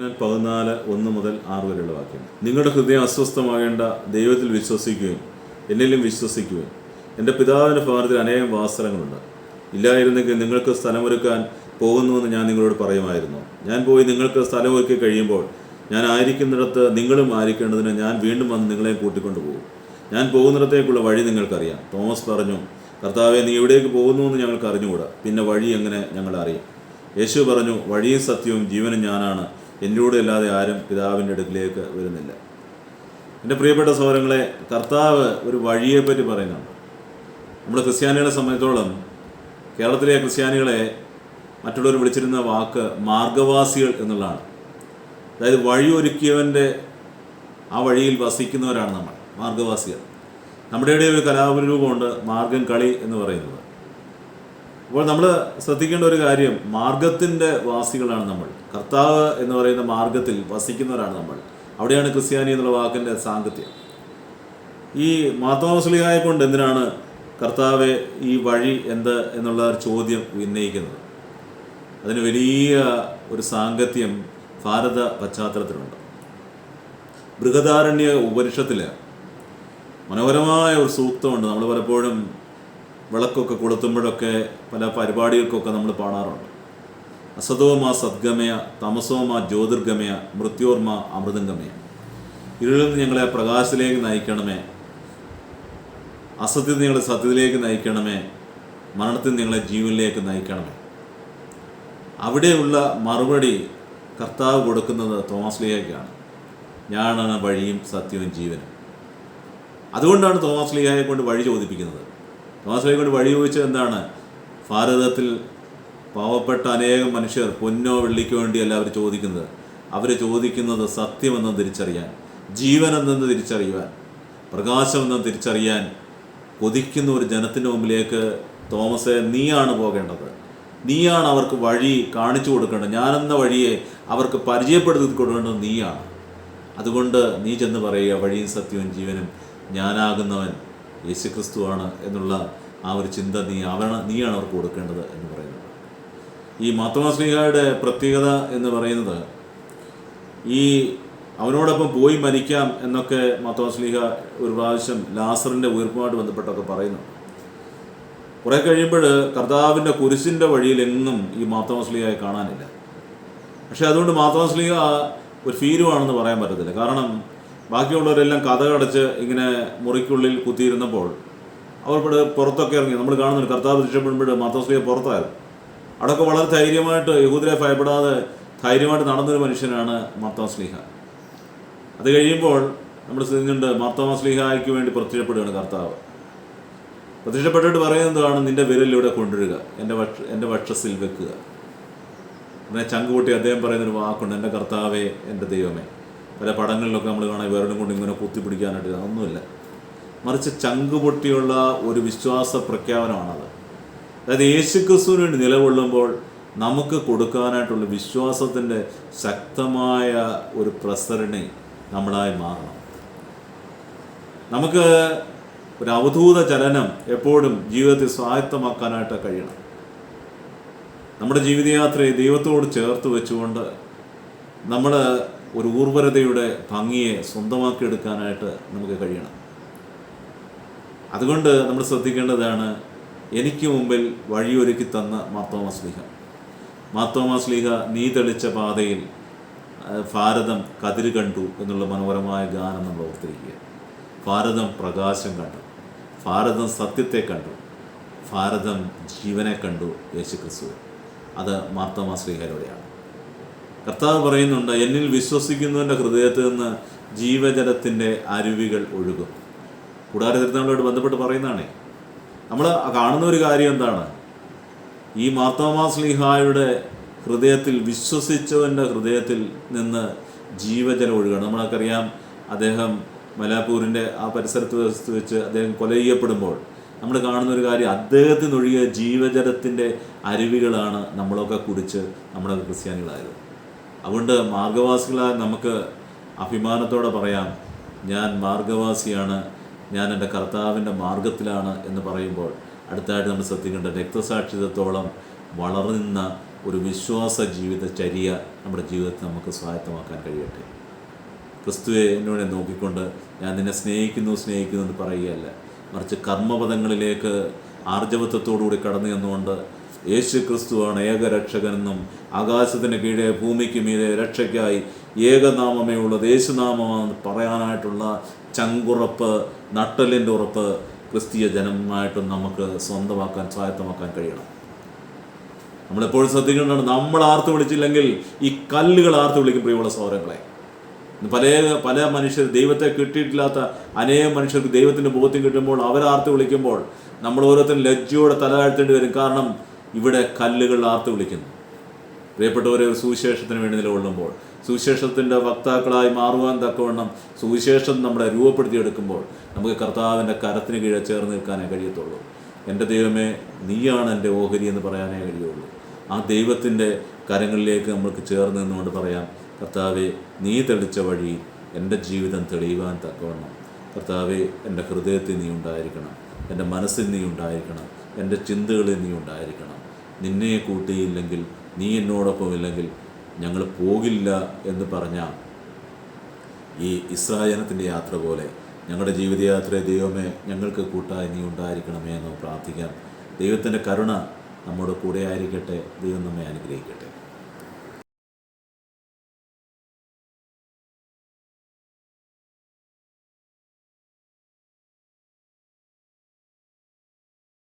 ബൈബിളിലെ വാക്യം. നിങ്ങളുടെ ഹൃദയം അസ്വസ്ഥമാകേണ്ട ദൈവത്തിൽ വിശ്വസിക്കുകയും എന്നിലും വിശ്വസിക്കുകയും എന്റെ പിതാവിന്റെ ഭവനത്തിൽ അനേകം വാസനങ്ങളുണ്ട് ഇല്ലായിരുന്നെങ്കിൽ നിങ്ങൾക്ക് സ്ഥലമൊരുക്കാൻ പോകുന്നുവെന്ന് ഞാൻ നിങ്ങളോട് പറയുമായിരുന്നു. ഞാൻ പോയി നിങ്ങൾക്ക് സ്ഥലമൊരുക്കി കഴിയുമ്പോൾ ഞാൻ ആയിരിക്കുന്നിടത്ത് നിങ്ങളും ആയിരിക്കേണ്ടതിന് ഞാൻ വീണ്ടും വന്ന് നിങ്ങളെ കൂട്ടിക്കൊണ്ടു പോകും ഞാൻ പോകുന്നിടത്തേക്കുള്ള വഴി നിങ്ങൾക്കറിയാം. തോമസ് പറഞ്ഞു കർത്താവെ നീ എവിടേക്ക് പോകുന്നുവെന്ന് ഞങ്ങൾക്ക് അറിഞ്ഞുകൂടാ. പിന്നെ വഴി എങ്ങനെ ഞങ്ങൾ അറിയും? യേശു പറഞ്ഞു വഴിയും സത്യവും ജീവനും ഞാനാണ്. എന്നിലൂടെ അല്ലാതെ ആരും പിതാവിന്റെ അടുക്കിലേക്ക് വരുന്നില്ല. എന്റെ പ്രിയപ്പെട്ട സഹോദരങ്ങളെ കർത്താവ് ഒരു വഴിയെപ്പറ്റി പറയുന്നുണ്ട്. നമ്മുടെ ക്രിസ്ത്യാനികളെ സംബന്ധിച്ചോളം കേരളത്തിലെ ക്രിസ്ത്യാനികളെ മറ്റുള്ളവർ വിളിച്ചിരുന്ന വാക്ക് മാർഗവാസികൾ എന്നുള്ളതാണ്. അതായത് വഴി ഒരുക്കിയവന്റെ ആ വഴിയിൽ വസിക്കുന്നവരാണ് നമ്മൾ മാർഗവാസികൾ. നമ്മുടെ ഇടയിൽ ഒരു കലാപരൂപമുണ്ട് മാർഗം കളി എന്ന് പറയുന്നത്. അപ്പോൾ നമ്മൾ ശ്രദ്ധിക്കേണ്ട ഒരു കാര്യം മാർഗത്തിന്റെ വാസികളാണ് നമ്മൾ. കർത്താവ് എന്ന് പറയുന്ന മാർഗത്തിൽ വസിക്കുന്നവരാണ് നമ്മൾ. അവിടെയാണ് ക്രിസ്ത്യാനി എന്നുള്ള വാക്കിന്റെ സാങ്കത്യം. ഈ മാതാമസ്ലിഹായെ കൊണ്ട് എന്തിനാണ് കർത്താവെ ഈ വഴി എന്ത് എന്നുള്ള ചോദ്യം ഉന്നയിക്കുന്നത്? അതിന് വലിയ ഒരു സാങ്കത്യം ഭാരത പശ്ചാത്തലത്തിലുണ്ട്. ബൃഹദാരണ്യ ഉപനിഷത്തിൽ മനോഹരമായ ഒരു സൂക്തമുണ്ട്. നമ്മൾ പലപ്പോഴും വിളക്കൊക്കെ കൊളുത്തുമ്പോഴൊക്കെ പല പരിപാടികൾക്കൊക്കെ നമ്മൾ പാടാറുണ്ട്. അസതോമ സദ്ഗമയ തമസോമ ജ്യോതിർഗമയ മൃത്യോർമ അമൃതംഗമയ. ഇരുളിൽ നിന്ന് ഞങ്ങളെ പ്രകാശത്തിലേക്ക് നയിക്കണമേ. അസത്യത്തിൽ നിങ്ങളെ സത്യത്തിലേക്ക് നയിക്കണമേ. മരണത്തിൽ നിങ്ങളെ ജീവനിലേക്ക് നയിക്കണമേ. അവിടെയുള്ള മറുപടി കർത്താവ് കൊടുക്കുന്നത് തോമസ്ലിയയ്ക്കാണ്. ഞാനാണ് വഴിയും സത്യവും ജീവനും. അതുകൊണ്ടാണ് തോമസ് ലീഹായെ കൊണ്ട് വഴി ചോദിപ്പിക്കുന്നത്. കൊണ്ട് വഴി ചോദിച്ചത് എന്താണ്? ഭാരതത്തിൽ പാവപ്പെട്ട അനേകം മനുഷ്യർ പൊന്നോ വെള്ളിക്കോ വേണ്ടിയല്ല അവർ ചോദിക്കുന്നത്. അവർ ചോദിക്കുന്നത് സത്യമെന്ന് തിരിച്ചറിയാൻ ജീവനെന്ന് തിരിച്ചറിയുവാൻ പ്രകാശമെന്ന് തിരിച്ചറിയാൻ കൊതിക്കുന്ന ഒരു ജനത്തിന്റെ മുമ്പിലേക്ക് തോമസെ നീയാണ് പോകേണ്ടത്. നീയാണ് അവർക്ക് വഴി കാണിച്ചു കൊടുക്കേണ്ടത്. ഞാനെന്ന വഴിയെ അവർക്ക് പരിചയപ്പെടുത്തി കൊടുക്കേണ്ടത് നീയാണ്. അതുകൊണ്ട് നീ ചെന്ന് പറയുക വഴിയും സത്യവും ജീവനും ഞാനാകുന്നവൻ യേശുക്രിസ്തുവാണ് എന്നുള്ള ആ ഒരു ചിന്ത നീ അവരാണ് നീയാണ് അവർക്ക് കൊടുക്കേണ്ടത് എന്ന് പറയുന്നത്. ഈ മാത്തമാസ്ലിഹയുടെ പ്രത്യേകത എന്ന് പറയുന്നത് ഈ അവനോടൊപ്പം പോയി മരിക്കാം എന്നൊക്കെ മാത്തമാസ്ലിഹ ഒരു പ്രാവശ്യം ലാസറിന്റെ ഉയർപ്പുമായിട്ട് ബന്ധപ്പെട്ടൊക്കെ പറയുന്നു. കുറേ കഴിയുമ്പോൾ കർത്താവിന്റെ കുരിശിന്റെ വഴിയിലെന്നും ഈ മാത്തമാസ്ലിഹയെ കാണാനില്ല. പക്ഷേ അതുകൊണ്ട് മാത്തമാസ്ലിഹ ഒരു ഫീരുവാണെന്ന് പറയാൻ പറ്റത്തില്ല. കാരണം ബാക്കിയുള്ളവരെല്ലാം കഥകടച്ച് ഇങ്ങനെ മുറിക്കുള്ളിൽ കുത്തിയിരുന്നപ്പോൾ അവർ ഇവിടെ പുറത്തൊക്കെ ഇറങ്ങി. നമ്മൾ കാണുന്നുണ്ട് കർത്താവ് രക്ഷപ്പെടുമ്പോൾ മാത്തോസ്ലിയെ പുറത്തായിരുന്നു. അവിടെയൊക്കെ വളരെ ധൈര്യമായിട്ട് യഹൂദരെ ഭയപ്പെടാതെ ധൈര്യമായിട്ട് നടന്നൊരു മനുഷ്യനാണ് മാർത്തോസ്ലിഹ. അത് കഴിയുമ്പോൾ നമ്മൾ ശ്രദ്ധിക്കുന്നുണ്ട് മാത്തോസ്ലിഹായ്ക്ക് വേണ്ടി പ്രത്യക്ഷപ്പെടുകയാണ് കർത്താവ്. പ്രത്യക്ഷപ്പെട്ടിട്ട് പറയുന്നതാണ് നിന്റെ വിരൽ ഇവിടെ കൊണ്ടുവരിക. എന്റെ വക്ഷ എന്റെ വക്ഷസിൽ വെക്കുക. പിന്നെ ചങ്കുകൂട്ടി അദ്ദേഹം പറയുന്നൊരു വാക്കുണ്ട് എന്റെ കർത്താവേ എന്റെ ദൈവമേ. പല പടങ്ങളിലൊക്കെ നമ്മൾ കാണാൻ വേറെ കൊണ്ട് ഇങ്ങനെ കുത്തിപ്പിടിക്കാനായിട്ട് അതൊന്നുമില്ല. മറിച്ച് ചങ്ക് പൊട്ടിയുള്ള ഒരു വിശ്വാസ പ്രഖ്യാപനമാണത്. അതായത് യേശു ക്രിസ്തുവിന് വേണ്ടി നിലകൊള്ളുമ്പോൾ നമുക്ക് കൊടുക്കാനായിട്ടുള്ള വിശ്വാസത്തിന്റെ ശക്തമായ ഒരു പ്രസരണി നമ്മളായി മാറണം. നമുക്ക് ഒരു അവധൂത ചലനം എപ്പോഴും ജീവിതത്തിൽ സ്വായത്തമാക്കാനായിട്ട് കഴിയണം. നമ്മുടെ ജീവിതയാത്രയെ ദൈവത്തോട് ചേർത്ത് വെച്ചുകൊണ്ട് നമ്മൾ ഒരു ഊർവരതയുടെ ഭംഗിയെ സ്വന്തമാക്കിയെടുക്കാനായിട്ട് നമുക്ക് കഴിയണം. അതുകൊണ്ട് നമ്മൾ ശ്രദ്ധിക്കേണ്ടതാണ് എനിക്ക് മുമ്പിൽ വഴിയൊരുക്കി തന്ന മാത്തോമ സ്ലീഹ മാത്തോമ സ്ലീഹ നീ തെളിച്ച പാതയിൽ ഭാരതം കതിര് കണ്ടു എന്നുള്ള മനോഹരമായ ഗാനം നമ്മൾ ഓർത്തിരിക്കുക. ഭാരതം പ്രകാശം കണ്ടു ഭാരതം സത്യത്തെ കണ്ടു ഭാരതം ജീവനെ കണ്ടു യേശുക്രിസ്തു. അത് മാർത്തോമ ശ്രീഹരോടെയാണ് കർത്താവ് പറയുന്നുണ്ട് എന്നിൽ വിശ്വസിക്കുന്നവന്റെ ഹൃദയത്തിൽ നിന്ന് ജീവജലത്തിന്റെ അരുവികൾ ഒഴുകും. കൂടാരചരിത്രങ്ങളോട് ബന്ധപ്പെട്ട് പറയുന്നതാണേ നമ്മൾ കാണുന്ന ഒരു കാര്യം എന്താണ്? ഈ മാർത്തോമാ സ്ലിഹായുടെ ഹൃദയത്തിൽ വിശ്വസിച്ചവന്റെ ഹൃദയത്തിൽ നിന്ന് ജീവജലം ഒഴുകണം. നമ്മൾക്കറിയാം അദ്ദേഹം മലാപ്പൂരിന്റെ ആ പരിസരത്ത് വെച്ച് അദ്ദേഹം കൊല ചെയ്യപ്പെടുമ്പോൾ നമ്മൾ കാണുന്ന ഒരു കാര്യം അദ്ദേഹത്തിനൊഴുകിയ ജീവജലത്തിന്റെ അരുവികളാണ് നമ്മളൊക്കെ കുടിച്ച് നമ്മുടെ ക്രിസ്ത്യാനികളായത്. അതുകൊണ്ട് മാർഗവാസികളായ നമുക്ക് അഭിമാനത്തോടെ പറയാം. ഞാൻ മാർഗവാസിയാണ്. ഞാൻ എന്റെ കർത്താവിന്റെ മാർഗത്തിലാണ് എന്ന് പറയുമ്പോൾ അടുത്തായിട്ട് നമ്മൾ ശ്രദ്ധിക്കേണ്ട രക്തസാക്ഷിത്വത്തോളം വളർന്ന ഒരു വിശ്വാസ ജീവിത ചര്യ നമ്മുടെ ജീവിതത്തിൽ നമുക്ക് സ്വായത്തമാക്കാൻ കഴിയട്ടെ. ക്രിസ്തുവെ എന്നോട് നോക്കിക്കൊണ്ട് ഞാൻ നിന്നെ സ്നേഹിക്കുന്നു സ്നേഹിക്കുന്നു എന്ന് പറയുകയല്ല. മറിച്ച് കർമ്മപദങ്ങളിലേക്ക് ആർജവത്വത്തോടുകൂടി കടന്നു ചെന്നുകൊണ്ട് യേശു ക്രിസ്തുവാണ് ഏകരക്ഷകനെന്നും ആകാശത്തിന് കീഴെ ഭൂമിക്ക് മീതെ രക്ഷയ്ക്കായി ഏകനാമമേ ഉള്ളത് യേശുനാമമാണ് പറയാനായിട്ടുള്ള ചങ്കുറപ്പ് നട്ടലിന്റെ ഉറപ്പ് ക്രിസ്തീയ ജനമായിട്ടും നമുക്ക് സ്വന്തമാക്കാൻ സ്വായത്തമാക്കാൻ കഴിയണം. നമ്മളെപ്പോഴും ശ്രദ്ധിക്കേണ്ടതാണ് നമ്മൾ ആർത്ത് വിളിച്ചില്ലെങ്കിൽ ഈ കല്ലുകൾ ആർത്ത് വിളിക്കും പ്രിയമുള്ള സൗരങ്ങളെ പല പല മനുഷ്യർ ദൈവത്തെ കിട്ടിയിട്ടില്ലാത്ത അനേകം മനുഷ്യർക്ക് ദൈവത്തിന്റെ ബോധ്യം കിട്ടുമ്പോൾ അവരാർത്ത് വിളിക്കുമ്പോൾ നമ്മൾ ഓരോരുത്തരും ലജ്ജയോടെ തല താഴ്ത്തേണ്ടി വരും. കാരണം ഇവിടെ കല്ലുകൾ ആർത്ത് വിളിക്കുന്നു. പ്രിയപ്പെട്ടവരെ ഒരു സുവിശേഷത്തിന് വേണ്ടി നിലകൊള്ളുമ്പോൾ സുവിശേഷത്തിന്റെ വക്താക്കളായി മാറുവാൻ തക്കവണ്ണം സുവിശേഷം നമ്മളെ രൂപപ്പെടുത്തിയെടുക്കുമ്പോൾ നമുക്ക് കർത്താവിന്റെ കരത്തിന് കീഴെ ചേർന്ന് നിൽക്കാനേ കഴിയത്തുള്ളൂ. എന്റെ ദൈവമേ നീയാണ് എന്റെ ഓഹരി എന്ന് പറയാനേ കഴിയുള്ളൂ. ആ ദൈവത്തിന്റെ കരങ്ങളിലേക്ക് നമ്മൾക്ക് ചേർന്ന് നിന്നുകൊണ്ട് പറയാം കർത്താവെ നീ തെളിച്ച വഴി എന്റെ ജീവിതം തെളിയുവാൻ തക്കവണ്ണം. കർത്താവെ എന്റെ ഹൃദയത്തിൽ നീ ഉണ്ടായിരിക്കണം. എന്റെ മനസ്സിൽ നീ ഉണ്ടായിരിക്കണം. എന്റെ ചിന്തകളിൽ നീ ഉണ്ടായിരിക്കണം. നിന്നെ കൂട്ടിയില്ലെങ്കിൽ നീ എന്നോടൊപ്പം ഇല്ലെങ്കിൽ ഞങ്ങൾ പോകില്ല എന്ന് പറഞ്ഞ ഈ ഇസ്രായനത്തിന്റെ യാത്ര പോലെ ഞങ്ങളുടെ ജീവിതയാത്രയെ ദൈവമേ ഞങ്ങൾക്ക് കൂട്ടായി നീ ഉണ്ടായിരിക്കണമേ എന്ന് പ്രാർത്ഥിക്കാം. ദൈവത്തിന്റെ കരുണ നമ്മുടെ കൂടെ ആയിരിക്കട്ടെ. ദൈവം നമ്മെ അനുഗ്രഹിക്കട്ടെ.